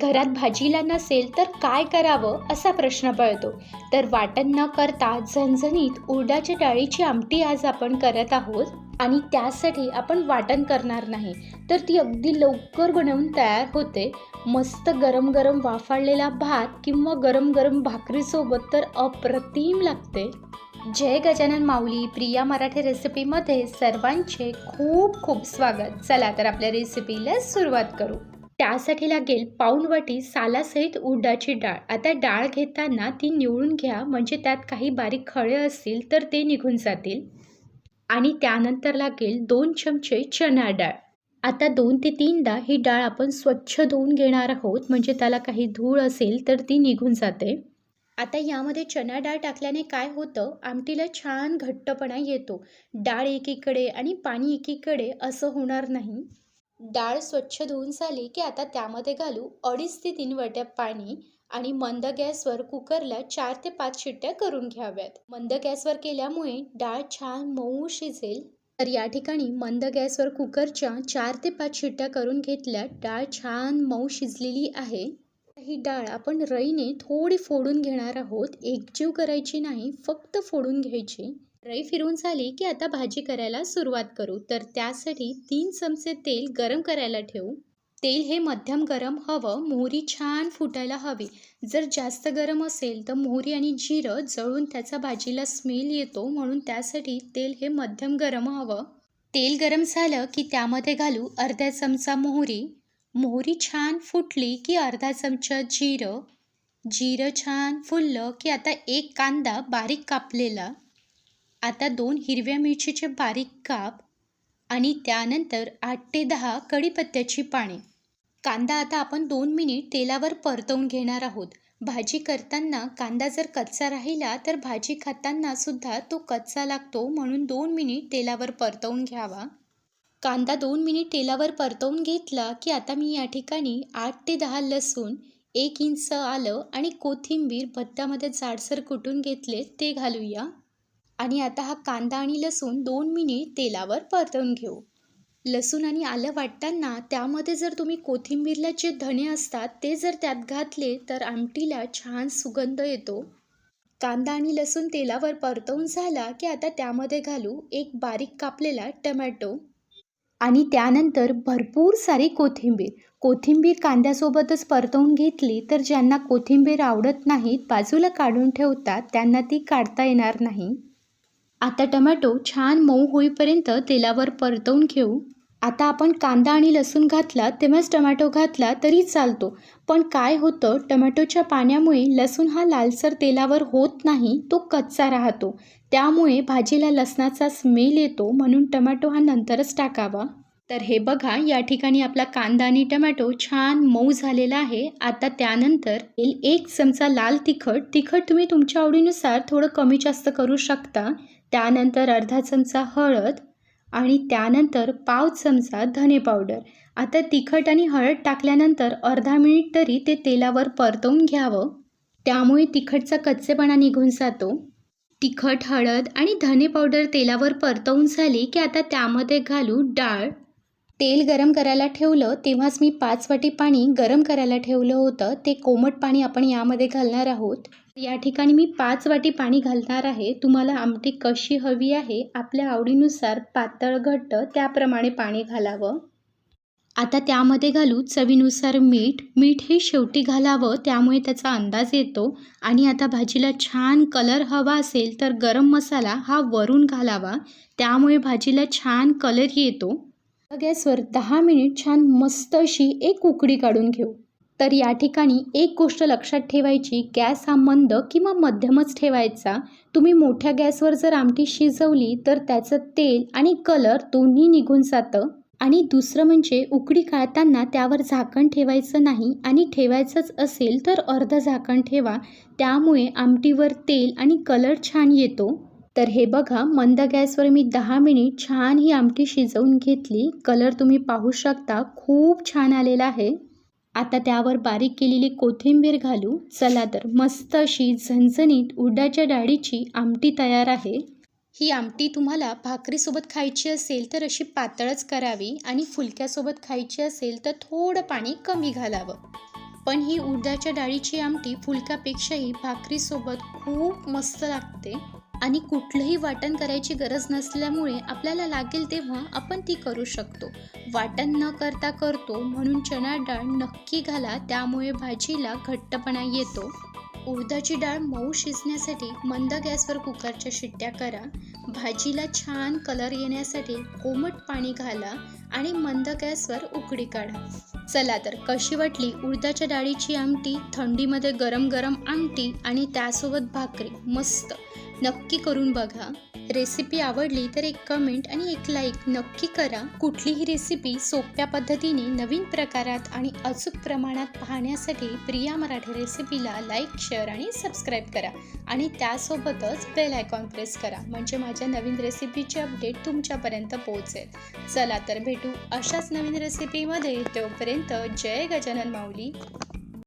घरात भाजीला नसेल तर काय करावं असा प्रश्न पळतो. तर वाटण न करता झणझणीत उडदाच्या डाळीची आमटी आज आपण करत आहोत आणि त्यासाठी आपण वाटण करणार नाही. तर ती अगदी लवकर बनवून तयार होते. मस्त गरम गरम वाफाळलेला भात किंवा गरम गरम भाकरीसोबत तर अप्रतिम लागते. जय गजानन माऊली प्रिया मराठी रेसिपीमध्ये सर्वांचे खूप खूप स्वागत. चला तर आपल्या रेसिपीला सुरुवात करू. त्यासाठी लागेल पाऊणवाटी सालासहित उडाची डाळ. आता डाळ घेताना ती निवडून घ्या म्हणजे त्यात काही बारीक खळे असतील तर ते निघून जातील. आणि त्यानंतर लागेल दोन चमचे चणा डाळ. आता दोन ते तीनदा ही डाळ आपण स्वच्छ धुवून घेणार आहोत म्हणजे त्याला काही धूळ असेल तर ती निघून जाते. आता यामध्ये चणा डाळ टाकल्याने काय होतं? आमटीला छान घट्टपणा येतो. डाळ एकीकडे आणि पाणी एकीकडे असं होणार नाही. डाळ स्वच्छ धुवून झाली की आता त्यामध्ये घालू अडीच ते तीन वाट्या पाणी आणि मंद गॅसवर कुकरला चार ते पाच शिट्ट्या करून घ्याव्यात. मंद गॅसवर केल्यामुळे डाळ छान मऊ शिजेल. तर या ठिकाणी मंद गॅसवर कुकरच्या चार ते पाच शिट्ट्या करून घेतल्या डाळ छान मऊ शिजलेली आहे. ही डाळ आपण रईने थोडी फोडून घेणार आहोत. एकजीव करायची नाही फक्त फोडून घ्यायची. रई फिरून झाली की आता भाजी करायला सुरुवात करू. तर त्यासाठी तीन चमचे तेल गरम करायला ठेवू. तेल हे मध्यम गरम हवं. मोहरी छान फुटायला हवी. जर जास्त गरम असेल तर मोहरी आणि जिरं जळून त्याचा भाजीला स्मेल येतो म्हणून त्यासाठी तेल हे मध्यम गरम हवं. तेल गरम झालं की त्यामध्ये घालू अर्धा चमचा मोहरी. मोहरी छान फुटली की अर्धा चमचा जिरं. जिरं छान फुललं की आता एक कांदा बारीक कापलेला. आता दोन हिरव्या मिरचीचे बारीक काप आणि त्यानंतर आठ ते दहा कढीपत्त्याची पाने. कांदा आता आपण दोन मिनिट तेलावर परतवून घेणार आहोत. भाजी करताना कांदा जर कच्चा राहिला तर भाजी खाताना सुद्धा तो कच्चा लागतो म्हणून दोन मिनिट तेलावर परतवून घ्यावा. कांदा दोन मिनिट तेलावर परतवून घेतला की आता मी या ठिकाणी आठ ते दहा लसूण एक इंच आलं आणि कोथिंबीर भत्त्यामध्ये जाडसर कुटून घेतले ते घालूया. आणि आता हा कांदा आणि लसूण दोन मिनिट तेलावर परतवून घेऊ. लसूण आणि आलं वाटताना त्यामध्ये जर तुम्ही कोथिंबीरला जे धणे असतात ते जर त्यात घातले तर आमटीला छान सुगंध येतो. कांदा आणि लसूण तेलावर परतवून झाला की आता त्यामध्ये घालू एक बारीक कापलेला टमॅटो. आणि त्यानंतर भरपूर सारी कोथिंबीर. कोथिंबीर कांद्यासोबतच परतवून घेतली तर ज्यांना कोथिंबीर आवडत नाहीत बाजूला काढून ठेवतात त्यांना ती काढता येणार नाही. आता टमॅटो छान मऊ होईपर्यंत तेलावर परतवून घेऊ. आता आपण कांदा आणि लसूण घातला तेव्हाच टमॅटो घातला तरी चालतो. पण काय होतं टमॅटोच्या पाण्यामुळे लसूण हा लालसर तेलावर होत नाही तो कच्चा राहतो. त्यामुळे भाजीला लसणाचा स्मेल येतो म्हणून टमॅटो हा नंतरच टाकावा. तर हे बघा या ठिकाणी आपला कांदा आणि टमॅटो छान मऊ झालेला आहे. आता त्यानंतर एक चमचा लाल तिखट. तिखट तुम्ही तुमच्या आवडीनुसार थोडं कमी जास्त करू शकता. त्यानंतर अर्धा चमचा हळद आणि त्यानंतर पाव चमचा धने पावडर. आता तिखट आणि हळद टाकल्यानंतर अर्धा मिनिट तरी ते तेलावर परतवून घ्यावं. त्यामुळे तिखटचा कच्चेपणा निघून जातो. तिखट हळद आणि धने पावडर तेलावर परतवून झाली की आता त्यामध्ये घालू डाळ तेल गरम करायला ठेवलं तेव्हाच मी पाच वाटी पाणी गरम करायला ठेवलं होतं. ते कोमट पाणी आपण यामध्ये घालणार आहोत. या ठिकाणी मी पाच वाटी पाणी घालणार आहे. तुम्हाला आमटी कशी हवी आहे आपल्या आवडीनुसार पातळ घट्ट त्याप्रमाणे पाणी घालावं. आता त्यामध्ये घालू चवीनुसार मीठ. मीठ हे शेवटी घालावं त्यामुळे त्याचा अंदाज येतो. आणि आता भाजीला छान कलर हवा असेल तर गरम मसाला हा वरून घालावा. त्यामुळे भाजीला छान कलर येतो. गॅसवर दहा मिनिट छान मस्त अशी एक उकडी काढून घेऊ. तर या ठिकाणी एक गोष्ट लक्षात ठेवायची गॅस हा मंद किंवा मध्यमच ठेवायचा. तुम्ही मोठ्या गॅसवर जर आमटी शिजवली तर त्याचं तेल आणि कलर दोन्ही निघून जातं. आणि दुसरं म्हणजे उकडी काढताना त्यावर झाकण ठेवायचं नाही आणि ठेवायचंच असेल तर अर्धं झाकण ठेवा. त्यामुळे आमटीवर तेल आणि कलर छान येतो. तर हे बघा मंद गॅसवर मी दहा मिनिट छान ही आमटी शिजवून घेतली. कलर तुम्ही पाहू शकता खूप छान आलेला आहे. आता त्यावर बारीक केलेली कोथिंबीर घालू. चला तर मस्त अशी झणझणीत उडदाच्या डाळीची आमटी तयार आहे. ही आमटी तुम्हाला भाकरीसोबत खायची असेल तर अशी पातळच करावी आणि फुलक्यासोबत खायची असेल तर थोडं पाणी कमी घालावं. पण ही उडदाच्या डाळीची आमटी फुलक्यापेक्षाही भाकरीसोबत खूप मस्त लागते. आणि कुठलंही वाटण करायची गरज नसल्यामुळे आपल्याला लागेल तेव्हा आपण ती करू शकतो. वाटण न करता करतो म्हणून चणा डाळ नक्की घाला त्यामुळे भाजीला घट्टपणा येतो. उडदाची डाळ मऊ शिजण्यासाठी मंद गॅसवर कुकरच्या शिट्ट्या करा. भाजीला छान कलर येण्यासाठी कोमट पाणी घाला आणि मंद गॅसवर उकडी काढा. चला तर कशी वाटली उडदाच्या डाळीची आमटी? थंडीमध्ये गरम गरम आमटी आणि त्यासोबत भाकरी. मस्त! नक्की करून बघा. रेसिपी आवडली तर एक कमेंट आणि एक लाईक नक्की करा. कुठलीही रेसिपी सोप्या पद्धतीने नवीन प्रकारात आणि अचूक प्रमाणात पाहण्यासाठी प्रिया मराठी रेसिपीला लाईक शेअर आणि सबस्क्राईब करा. आणि त्यासोबतच बेल आयकॉन प्रेस करा. म्हणजे माझ्या नवीन रेसिपीचे अपडेट तुमच्यापर्यंत पोहोचेल. चला तर भेटू अशाच नवीन रेसिपीमध्ये तोपर्यंत जय गजानन माऊली.